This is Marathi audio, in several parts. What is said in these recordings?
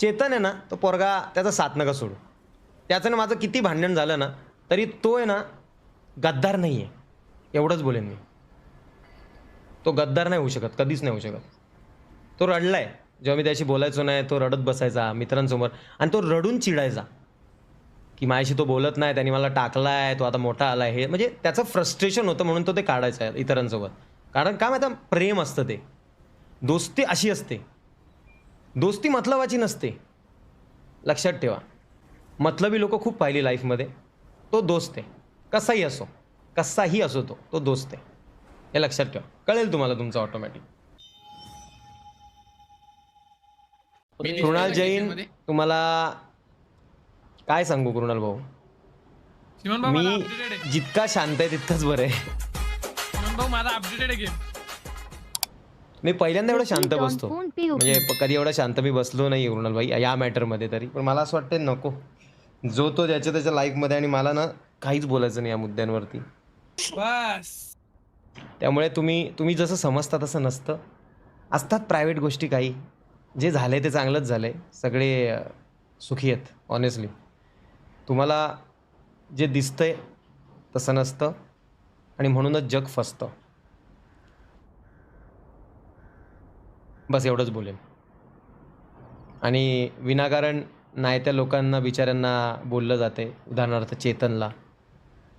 चेतन आहे ना तो पोरगा त्याचा साथ नका सोडू. त्याचं ना माझं किती भांडण झालं ना तरी तो आहे ना गद्दार नाही आहे एवढंच बोलेन मी. तो गद्दार नाही होऊ शकत कधीच नाही होऊ शकत. तो रडलाय. जेव्हा मी त्याशी बोलायचो नाही तो रडत बसायचा मित्रांसमोर. आणि तो रडून चिडायचा. की माझ्याशी तो बोलत नाही त्याने मला टाकलाय तो आता मोठा आलाय. हे म्हणजे त्याचं फ्रस्ट्रेशन होतं म्हणून तो ते काढायचं आहे इतरांसोबत. कारण काय माहिती प्रेम असतं ते. दोस्ती अशी असते. दोस्ती मतलबाची नसते. लक्षात ठेवा. मतलबी लोक खूप पाहिली लाईफमध्ये तो दोस्त आहे. कसाही असो कसाही असो तो तो दोस्त आहे. हे लक्षात ठेवा. कळेल तुम्हाला तुमचं ऑटोमॅटिक कृणाल जैन? तुम्हाला काय सांगू कृणाल भाऊ? मी जितका शांत आहे तितकंच बरं आहे. भाऊ माझा अपडेटेड आहे गेम मी पहिल्यांदा एवढं शांत बसतो. म्हणजे कधी एवढं शांत मी बसलो नाही कृणाल भाई या मॅटरमध्ये तरी. पण मला असं वाटतं नको. जो तो ज्याच्या त्याच्या लाईफमध्ये आणि मला ना काहीच बोलायचं नाही या मुद्द्यांवरती. बस. त्यामुळे तुम्ही तुम्ही जसं समजता तसं नसतं. असतात प्रायव्हेट गोष्टी काही. जे झाले ते चांगलंच झालंय. सगळे सुखी आहेत ऑनेस्टली तुम्हाला जे दिसतंय तसं नसतं. आणि म्हणूनच जग फसतं. बस एवढंच बोलेन आणि विनाकारण नाही त्या लोकांना बिचाऱ्यांना बोललं जाते उदाहरणार्थ चेतनला.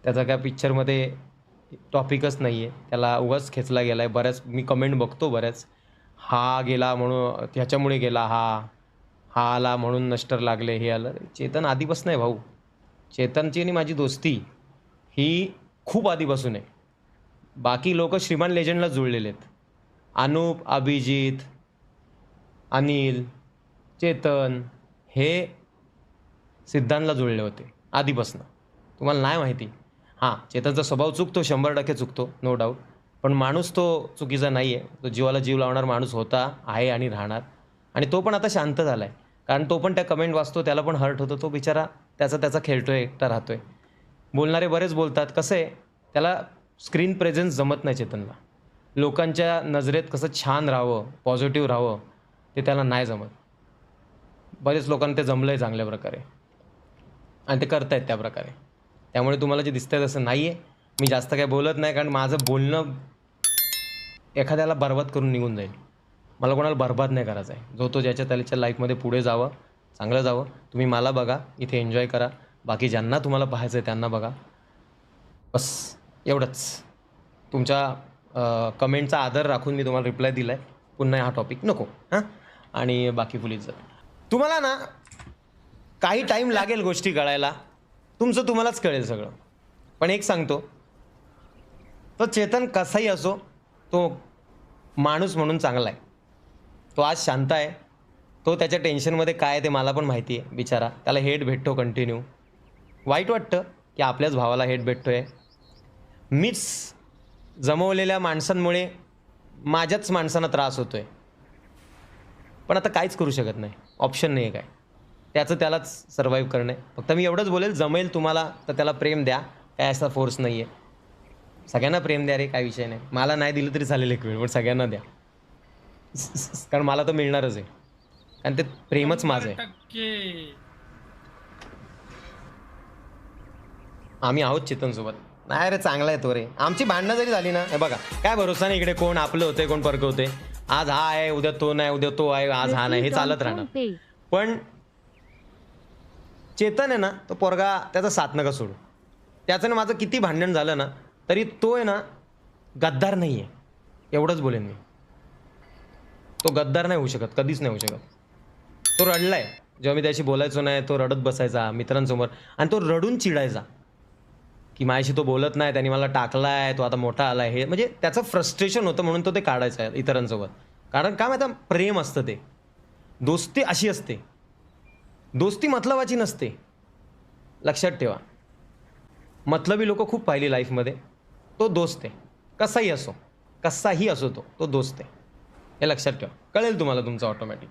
त्याचा काय पिक्चरमध्ये टॉपिकच नाही आहे त्याला उगाच खेचला गेला आहे बऱ्याच मी कमेंट बघतो बऱ्याच. हा गेला म्हणून ह्याच्यामुळे गेला हा. हा आला म्हणून नष्टर लागले हे आलं. चेतन आधीपासून आहे भाऊ. चेतनची आणि माझी दोस्ती ही खूप आधीपासून आहे. बाकी लोक श्रीमान लेजंडला जुळलेले आहेत. अनुप अभिजित अनिल चेतन हे सिद्धांतला जुळले होते आधीपासनं. तुम्हाला नाही माहिती. हां चेतनचा स्वभाव चुकतो शंभर टक्के चुकतो नो डाऊट पण माणूस तो चुकीचा नाही आहे तो जीवाला जीव लावणार माणूस होता आहे आणि राहणार. आणि तो पण आता शांत झाला आहे कारण तो पण त्या कमेंट वाचतो त्याला पण हर्ट होतो. तो बिचारा त्याचा त्याचा खेळतो आहे एकटा राहतो आहे बोलणारे बरेच बोलतात. कसं आहे त्याला स्क्रीन प्रेझेन्स जमत नाही चेतनला. लोकांच्या नजरेत कसं छान राहावं पॉझिटिव्ह राहावं. ते त्याला नाही जमत. बरेच लोकांना ते जमलं आहे चांगल्या प्रकारे. आणि ते करतायत त्या प्रकारे. त्यामुळे तुम्हाला जे दिसतंय तसं नाही आहे मी जास्त काही बोलत नाही कारण माझं बोलणं एखाद्याला बरबाद करून निघून जाईल. मला कोणाला बरबाद नाही करायचं आहे. जो तो ज्याच्या त्याच्या लाईफमध्ये पुढे जावं चांगलं जावं तुम्ही मला बघा इथे एन्जॉय करा. बाकी ज्यांना तुम्हाला पाहायचं आहे त्यांना बघा. बस एवढंच. तुमच्या कमेंटचा आदर राखून मी तुम्हाला रिप्लाय दिला आहे पुन्हा हा टॉपिक नको हां? आणि बाकी फुलीत जात तुम्हाला ना काही टाईम लागेल गोष्टी कळायला. तुमचं तुम्हालाच कळेल सगळं. पण एक सांगतो तो चेतन कसाही असो तो माणूस म्हणून चांगला आहे तो आज शांत आहे. तो त्याच्या टेन्शनमध्ये काय आहे ते मला पण माहिती आहे बिचारा. त्याला हेट भेटतो कंटिन्यू वाईट वाटतं की आपल्याच भावाला हेट भेटतो आहे मीच जमवलेल्या माणसांमुळे माझ्याच माणसांना त्रास होतो आहे पण आता काहीच करू शकत नाही. ऑप्शन नाही आहे काय. त्याचं त्यालाच सर्वाईव्ह करणं आहे. फक्त मी एवढंच बोलेल जमेल तुम्हाला तर त्याला प्रेम द्या. काय असा फोर्स नाही आहे सगळ्यांना प्रेम द्या रे काय विषय नाही. मला नाही दिलं तरी चालेल एक वेळ पण सगळ्यांना द्या. कारण मला तर मिळणारच आहे. कारण ते प्रेमच माझं आहे. आम्ही आहोत चेतनसोबत. नाही रे चांगला आहे तो रे. आमची भांडणं जरी झाली ना हे बघा काय भरोसा नाही इकडे कोण आपलं होते कोण परक होते. आज हा आहे उद्या तो नाही उद्या तो आहे आज हा नाही हे चालत राहणार. पण चेतन आहे ना तो पोरगा त्याचा साथ नका सोडू. त्याचं ना माझं किती भांडण झालं ना तरी तो आहे ना गद्दार नाही आहे एवढंच बोलेन मी. तो गद्दार नाही होऊ शकत कधीच नाही होऊ शकत. तो रडलाय. जेव्हा मी त्याशी बोलायचो नाही तो रडत बसायचा मित्रांसमोर. आणि तो रडून चिडायचा. की माझ्याशी तो बोलत नाही त्यांनी मला टाकला आहे तो आता मोठा आला आहे हे म्हणजे त्याचं फ्रस्ट्रेशन होतं म्हणून तो ते काढायचं आहे इतरांसोबत. कारण काय माहिती प्रेम असतं ते. दोस्ती अशी असते. दोस्ती मतलबाची नसते. लक्षात ठेवा. मतलबी लोक खूप पाहिली लाईफमध्ये तो दोस्त आहे. कसाही असो कसाही असो तो तो दोस्त आहे. हे लक्षात ठेवा. कळेल तुम्हाला तुमचं ऑटोमॅटिक